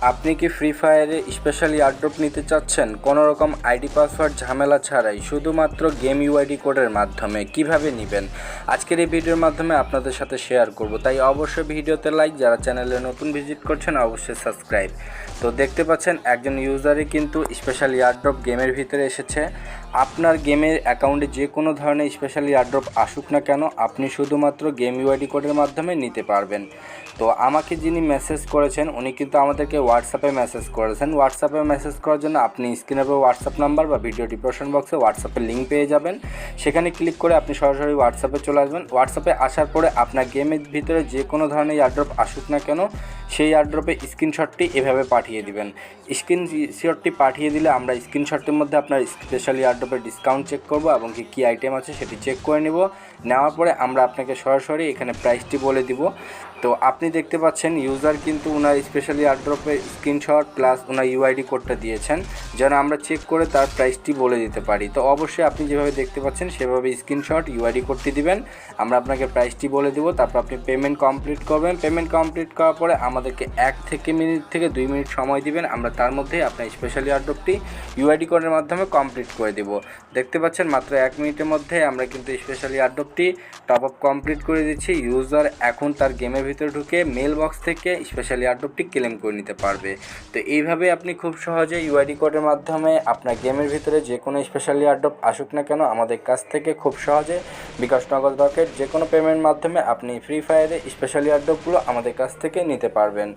আপনি কি free ফায়ারে specially আড্রপ নিতে চাচ্ছেন? কোনো রকম আইডি পাসওয়ার্ড ঝামেলা ছাড়াই শুধুমাত্র গেম ইউআইডি কোডের মাধ্যমে কীভাবে নেবেন? আজকের এই ভিডিওর মাধ্যমে আপনাদের সাথে শেয়ার করব। তাই অবশ্যই ভিডিওতে লাইক যারা চ্যানেলে নতুন ভিজিট করছেন, অবশ্যই সাবস্ক্রাইব তো দেখতে পাচ্ছেন, একজন ইউজারই কিন্তু স্পেশালি আড্রপ গেমের ভিতরে এসেছে। আপনার গেমের অ্যাকাউন্টে যে কোনো ধরনের স্পেশালি আড্রপ আসুক না কেন, আপনি শুধুমাত্র গেম ইউআইডি কোডের মাধ্যমে নিতে পারবেন। তো আমাকে যিনি মেসেজ করেছেন, উনি কিন্তু আমাদেরকে হোয়াটসঅ্যাপে মেসেজ করেছেন। হোয়াটসঅ্যাপে মেসেজ করার জন্য আপনি স্ক্রিনের উপর হোয়াটসঅ্যাপ নাম্বার বা ভিডিও ডিপ্রেশন বক্সে হোয়াটসঅ্যাপের লিঙ্ক পেয়ে যাবেন। সেখানে ক্লিক করে আপনি সরাসরি হোয়াটসঅ্যাপে চলে আসবেন। হোয়াটসঅ্যাপে আসার পরে আপনার গেমের ভিতরে যে কোনো ধরনের এয়ারড্রপ আসুক না কেন সেই এয়ারড্রপে স্ক্রিনশটটি এভাবে পাঠিয়ে দিবেন। স্ক্রিনশটটি পাঠিয়ে দিলে আমরা স্ক্রিনশটটির মধ্যে আপনার স্পেশালি এয়ারড্রপের ডিসকাউন্ট চেক করব এবং কি, কী আইটেম আছে সেটি চেক করে নেব। নেওয়ার পরে আমরা আপনাকে সরাসরি এখানে প্রাইসটি বলে দিব। তো আপনি দেখতে পাচ্ছেন ইউজার কিন্তু ওনার স্পেশালি এয়ারড্রপের স্ক্রিনশট প্লাস ওনার ইউআইডি কোডটা দিয়েছেন, যেন আমরা চেক করে তার প্রাইসটি বলে দিতে পারি। তো অবশ্যই আপনি যেভাবে দেখতে পাচ্ছেন, সেভাবে স্ক্রিনশট ইউআইডি কোডটি দিবেন। আমরা আপনাকে প্রাইসটি বলে দেবো, তারপর আপনি পেমেন্ট কমপ্লিট করবেন। পেমেন্ট কমপ্লিট করার পরে আমাদেরকে এক থেকে মিনিট থেকে দুই মিনিট সময় দিবেন। আমরা তার মধ্যেই আপনার স্পেশালি এয়ারড্রপটি ইউআইডি কোডের মাধ্যমে কমপ্লিট করে দেব। দেখতে পাচ্ছেন, মাত্র এক মিনিটের মধ্যে আমরা কিন্তু স্পেশালি এয়ারড্রপটি টপ আপ কমপ্লিট করে দিচ্ছি। ইউজার এখন তার গেমের ভিতরে ঢুকে মেল বক্স থেকে স্পেশালি এয়ারড্রপটি ক্লেম করে নিতে পারবে। তো এইভাবে আপনি খুব সহজে ইউআইডি কোডের মাধ্যমে আপনার গেমের ভিতরে যে কোনো স্পেশালি এয়ারড্রপ আসুক না কেন, আমাদের কাছ থেকে খুব সহজে বিকাশ নগদ রকেট যে কোনো পেমেন্ট মাধ্যমে আপনি ফ্রি ফায়ারে স্পেশালি এয়ারড্রপগুলো আমাদের কাছ থেকে নিতে পারবেন।